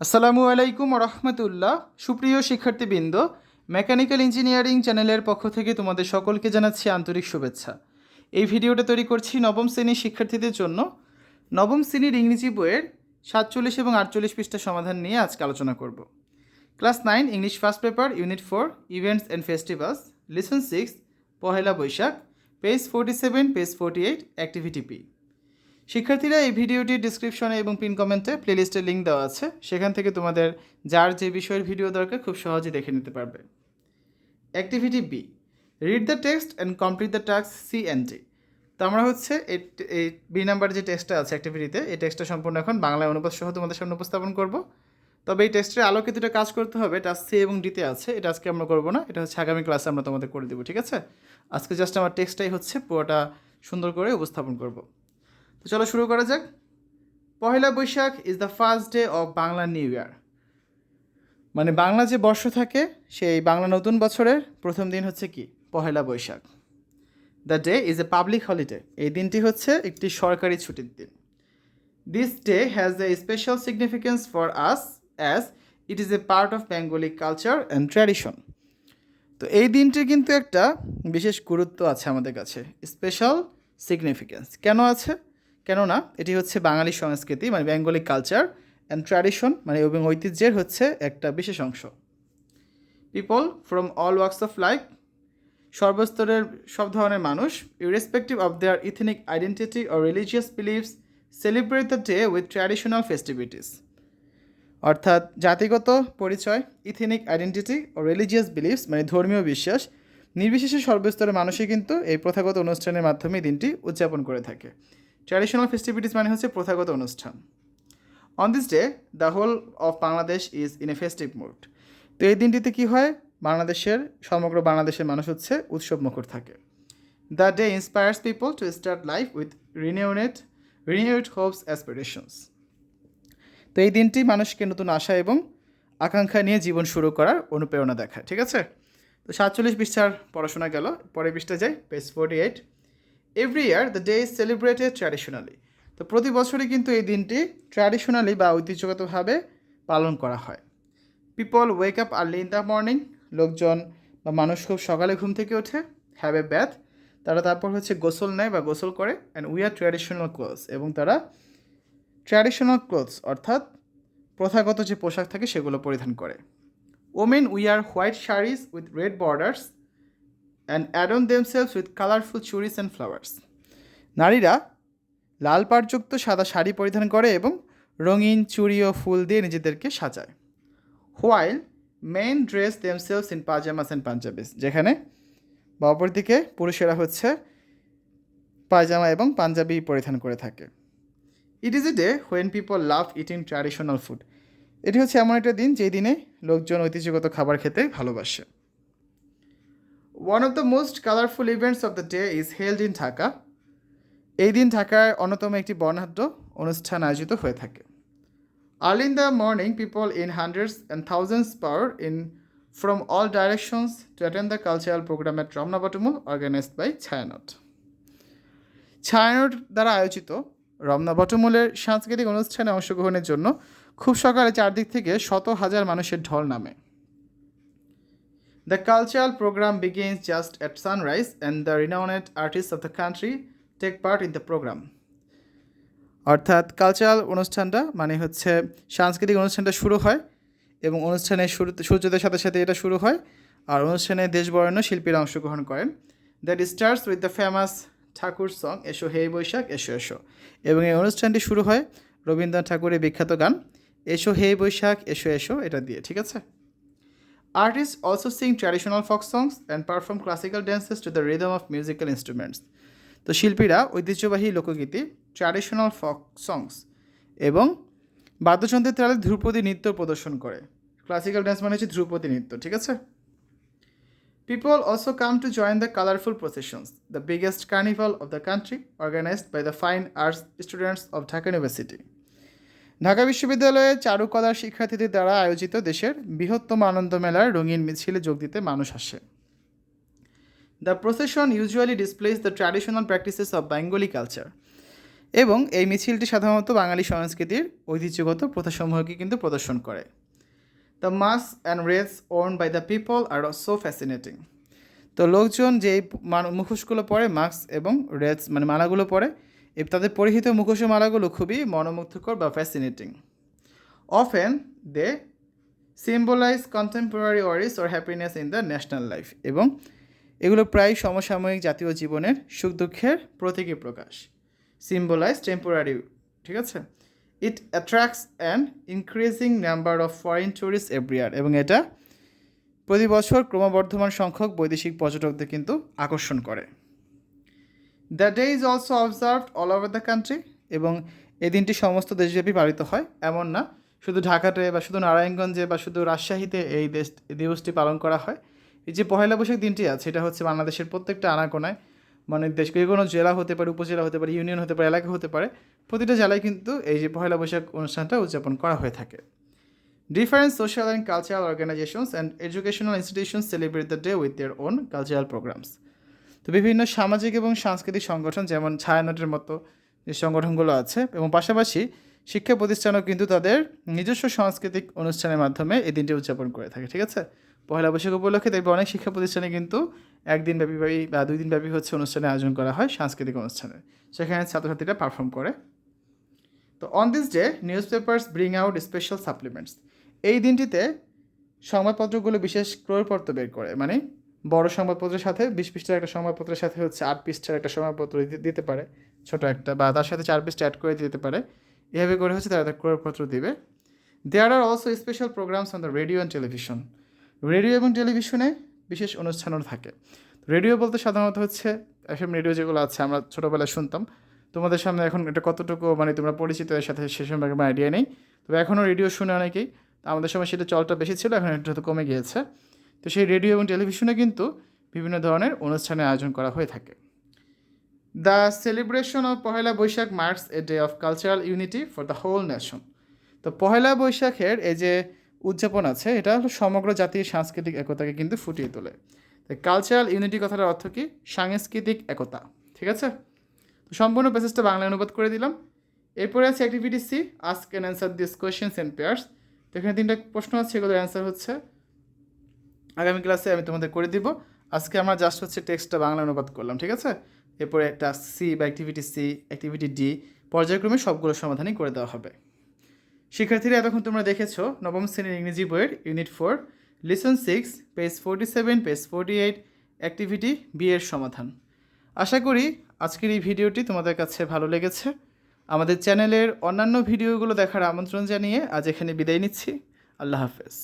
আসসালামু আলাইকুম রহমতুল্লাহ। সুপ্রিয় শিক্ষার্থীবৃন্দ, মেকানিক্যাল ইঞ্জিনিয়ারিং চ্যানেলের পক্ষ থেকে তোমাদের সকলকে জানাচ্ছি আন্তরিক শুভেচ্ছা। এই ভিডিওটা তৈরি করছি নবম শ্রেণির শিক্ষার্থীদের জন্য। নবম শ্রেণির ইংরেজি বইয়ের সাতচল্লিশ এবং আটচল্লিশ পৃষ্ঠা সমাধান নিয়ে আজকে আলোচনা করব। Class nine, English first paper, unit four, events and festivals lesson six, Pohela Boishakh, page forty seven, page forty eight, activity P. শিক্ষার্থীরা এই ভিডিওটির ডিসক্রিপশনে এবং পিন কমেন্টে প্লেলিস্টের লিঙ্ক দেওয়া আছে। সেখান থেকে তোমাদের যার যে বিষয়ের ভিডিও দরকার খুব সহজে দেখে নিতে পারবে। Activity B read the text and complete the task C and D তো আমরা হচ্ছে এই বি নাম্বার যে টেক্সটটা আছে অ্যাক্টিভিটিতে এই টেক্সটটা সম্পূর্ণ এখন বাংলায় অনুবাদ সহ তোমাদের সামনে উপস্থাপন করব। তবে এই টেক্সটের আলোকে দুটো কাজ করতে হবে টাস্ক সি এবং ডিতে আছে, এটা আজকে আমরা করব না, এটা হচ্ছে আগামী ক্লাসে আমরা তোমাদের করে দেবো, ঠিক আছে? আজকে জাস্ট আমার টেক্সটাই হচ্ছে পুরোটা সুন্দর করে উপস্থাপন করব। তো চলো শুরু করা যাক। Pohela Boishakh is the first day of Bangla new year মানে বাংলা যে বর্ষ থাকে, সেই বাংলা নতুন বছরের প্রথম দিন হচ্ছে কি? Pohela Boishakh. The day is a public holiday এই দিনটি হচ্ছে একটি সরকারি ছুটির দিন। This day has a special significance for us as it is a part of Bengali culture and tradition তো এই দিনটির কিন্তু একটা বিশেষ গুরুত্ব আছে আমাদের কাছে। স্পেশাল সিগনিফিকেন্স কেন আছে? কেননা এটি হচ্ছে বাঙালি সংস্কৃতি মানে বেঙ্গলি কালচার অ্যান্ড ট্র্যাডিশন মানে এবং ঐতিহ্যের হচ্ছে একটা বিশেষ অংশ। People from all walks of life সর্বস্তরের সব ধরনের মানুষ irrespective of their ethnic identity O religious beliefs celebrate the day with traditional festivities অর্থাৎ জাতিগত পরিচয় ইথেনিক আইডেন্টিটি ও রিলিজিয়াস বিলিভস মানে ধর্মীয় বিশ্বাস, নির্বিশেষে সর্বস্তরের মানুষই কিন্তু এই প্রথাগত অনুষ্ঠানের মাধ্যমে দিনটি উদযাপন করে থাকে। ট্র্যাডিশনাল ফেস্টিভিটিস মানে হচ্ছে প্রথাগত অনুষ্ঠান। On this day the whole of Bangladesh is in a festive mood তো এই দিনটিতে কী হয়? বাংলাদেশের, সমগ্র বাংলাদেশের মানুষ হচ্ছে উৎসব মুখর থাকে। The day inspires people to start life with renewed renewed hopes aspirations তো এই দিনটি মানুষকে নতুন আশা এবং আকাঙ্ক্ষা নিয়ে জীবন শুরু করার অনুপ্রেরণা দেখায়, ঠিক আছে? তো সাতচল্লিশ পৃষ্ঠার পড়াশোনা গেল। পরের পৃষ্ঠা যাই page forty eight every year the day is celebrated traditionally তো প্রতি বছরই কিন্তু এই দিনটি ট্র্যাডিশনালি বা ঐতিহ্যগতভাবে পালন করা হয়। People wake up early in the morning লোকজন বা মানুষ খুব সকালে ঘুম থেকে ওঠে হ্যাভ এ ব্যাথ তারা তারপর হচ্ছে গোসল নেয় বা গোসল করে and wear traditional clothes এবং তারা ট্র্যাডিশনাল ক্লোথস অর্থাৎ প্রথাগত যে পোশাক থাকে সেগুলো পরিধান করে। Women wear white saris with red borders and adorn themselves with colourful churis and flowers নারীরা লাল পাড়যুক্ত সাদা শাড়ি পরিধান করে এবং রঙিন চুড়ি ও ফুল দিয়ে নিজেদেরকে সাজায়। While men dress themselves in pyjamas and panjabis যেখানে বা অপরদিকে পুরুষেরা হচ্ছে পায়জামা এবং পাঞ্জাবি পরিধান করে থাকে। It is a day when people love eating traditional food এটি হচ্ছে এমন একটা দিন যেই দিনে লোকজন ঐতিহ্যগত খাবার খেতে ভালোবাসে। One of the most colourful events of the day is held in Dhaka এই দিন ঢাকার অন্যতম একটি বর্ণাঢ্য অনুষ্ঠান আয়োজিত হয়ে থাকে। Early in the morning people in hundreds and thousands pour in from all directions to attend the cultural programme at Ramna Batamul organised by Chhayanaut Chhayanaut দ্বারা আয়োজিত রমনা বটমূলের সাংস্কৃতিক অনুষ্ঠানে অংশগ্রহণের জন্য খুব সকালে চারদিক থেকে শত হাজার মানুষের ঢল নামে। The cultural programme begins just at sunrise and the renowned artist of the country take part in the programme অর্থাৎ কালচারাল অনুষ্ঠানটা মানে হচ্ছে সাংস্কৃতিক অনুষ্ঠানটা শুরু হয়, এবং অনুষ্ঠানের শুরুতে সূর্যোদয়ের সাথে সাথে এটা শুরু হয়, আর অনুষ্ঠানে দেশবরেণ্য শিল্পীরা অংশগ্রহণ করেন। That starts with the famous Thakur song Esho He Boishakh এসো এসো এবং এই অনুষ্ঠানটি শুরু হয় রবীন্দ্রনাথ ঠাকুরের বিখ্যাত গান এসো হে বৈশাখ এসো এসো এটা দিয়ে, ঠিক আছে? Artist also sing traditional folk songs and perform classical dances to the rhythm of musical instruments তো শিল্পীরা ঐতিহ্যবাহী লোকগীতি ট্র্যাডিশনাল ফক সংস এবং বাদ্যযন্ত্রের তালে ধ্রুপদী নৃত্য প্রদর্শন করে। ক্লাসিক্যাল ড্যান্স মানে হচ্ছে ধ্রুপদী নৃত্য ঠিক আছে? People also come to join the colorful processions, the biggest carnival of the country, organized by the fine arts students of Dhaka University. Dhaka বিশ্ববিদ্যালয়ে চারুকলার শিক্ষার্থীদের দ্বারা আয়োজিত দেশের বৃহত্তম আনন্দ মেলার রঙিন মিছিলে যোগ দিতে মানুষ আসে। The procession usually displays the traditional practices of Bengali culture এবং এই মিছিলটি সাধারণত বাঙালি সংস্কৃতির ঐতিহ্যগত প্রথাসমূহকে কিন্তু প্রদর্শন করে। The masks and dresses worn by the people are so fascinating তো লোকজন যে মুখোশগুলো পরে, মাস্ক এবং রেস মানে মালাগুলো পরে তাদের পরিহিত মুখোশ মালাগুলো খুবই মনোমুগ্ধকর বা fascinating often they symbolise contemporary worries or happiness in the national life এবং এগুলো প্রায় সমসাময়িক জাতীয় জীবনের সুখ দুঃখের প্রতীকী প্রকাশ। সিম্বলাইজ টেম্পোরারি ঠিক আছে? It attracts and increasing number of foreign tourist every year এবং এটা প্রতি বছর ক্রমবর্ধমান সংখ্যক বৈদেশিক পর্যটকদের কিন্তু আকর্ষণ করে। The day is also observed all over the country এবং এই দিনটি সমস্ত দেশব্যাপী পালিত হয়, এমন না। শুধু ঢাকাতে বা শুধু নারায়ণগঞ্জে বা শুধু রাজশাহীতে এই দেশ দিবসটি পালন করা হয়। এই যে পহেলা বৈশাখ দিনটি আছে এটা হচ্ছে বাংলাদেশের প্রত্যেকটা আনাকোনায় মানে দেশ, যে কোনো জেলা হতে পারে, উপজেলা হতে পারে, ইউনিয়ন হতে পারে, এলাকা হতে পারে, প্রতিটা জেলায় কিন্তু এই যে পহেলা বৈশাখ অনুষ্ঠানটা উদযাপন করা হয়ে থাকে। Different social and cultural organizations and educational institutions celebrate the day with their own cultural programs. তো বিভিন্ন সামাজিক এবং সাংস্কৃতিক সংগঠন, যেমন ছায়ানটের মতো যে সংগঠনগুলো আছে, এবং পাশাপাশি শিক্ষা প্রতিষ্ঠানও কিন্তু তাদের নিজস্ব সাংস্কৃতিক অনুষ্ঠানের মাধ্যমে এই দিনটি উদযাপন করে থাকে, ঠিক আছে? পয়লা বৈশাখ উপলক্ষে দেখবে অনেক শিক্ষা প্রতিষ্ঠানে কিন্তু একদিন ব্যাপী বা দুই দিন ব্যাপী হচ্ছে অনুষ্ঠানের আয়োজন করা হয় সাংস্কৃতিক অনুষ্ঠানে। সেখানে ছাত্রছাত্রীরা পারফর্ম করে। তো on this day newspapers bring out special supplements এই দিনটিতে সংবাদপত্রগুলো বিশেষ ক্রয়পত্র বের করে মানে বড় সংবাদপত্রের সাথে, বিশ পৃষ্ঠার একটা সংবাদপত্রের সাথে হচ্ছে আট পৃষ্ঠার একটা সংবাদপত্র দিতে- পারে, ছোট একটা, বা তার সাথে চার পৃষ্ঠা অ্যাড করে দিতে পারে। এভাবে করে হচ্ছে তারা তার ক্রয়পত্র দিবে। There are also special programmes on the radio and television radio এবং টেলিভিশনে বিশেষ অনুষ্ঠানও থাকে। রেডিও বলতে সাধারণত হচ্ছে এফএম রেডিও যেগুলো আছে, আমরা ছোটোবেলায় শুনতাম। তোমাদের সামনে এখন এটা কতটুকু মানে তোমরা পরিচিত, এর সাথে সে সম্পর্কে আমার আইডিয়া নেই। তবে এখনও রেডিও শুনে অনেকেই, আমাদের সময় সেটা চলটা বেশি ছিল, এখন একটু কমে গিয়েছে। তো সেই রেডিও এবং টেলিভিশনে কিন্তু বিভিন্ন ধরনের অনুষ্ঠানের আয়োজন করা হয়ে থাকে। The celebration of Pohela Boishakh marks a day of cultural unity for the whole nation তো পহেলা বৈশাখের এই যে উদযাপন আছে, এটা হলো সমগ্র জাতির সাংস্কৃতিক একতাকে কিন্তু ফুটিয়ে তোলে। কালচারাল ইউনিটি কথাটার অর্থ কী? সাংস্কৃতিক একতা। ঠিক আছে? তো সম্পূর্ণ প্যাসেজটা বাংলায় অনুবাদ করে দিলাম। এরপরে আছে activity C ask and answer this questions and pairs তো এখানে তিনটা প্রশ্ন আছে, এগুলোর অ্যান্সার হচ্ছে আগামী ক্লাসে আমি তোমাদের করে দিব। আজকে আমরা জাস্ট হচ্ছে টেক্সটটা বাংলা অনুবাদ করলাম, ঠিক আছে? এরপরে একটা সি বা অ্যাক্টিভিটি সি অ্যাক্টিভিটি ডি পর্যায়ক্রমে সবগুলো সমাধানই করে দেওয়া হবে। শিক্ষার্থীরা, এতক্ষণ তোমরা দেখেছ, নবম শ্রেণির ইংরেজি বইয়ের unit four lesson six page forty seven page forty eight activity B এর সমাধান। আশা করি আজকের এই ভিডিওটি তোমাদের কাছে ভালো লেগেছে। আমাদের চ্যানেলের অন্যান্য ভিডিওগুলো দেখার আমন্ত্রণ জানিয়ে আজ এখানে বিদায় নিচ্ছি। আল্লাহ হাফেজ।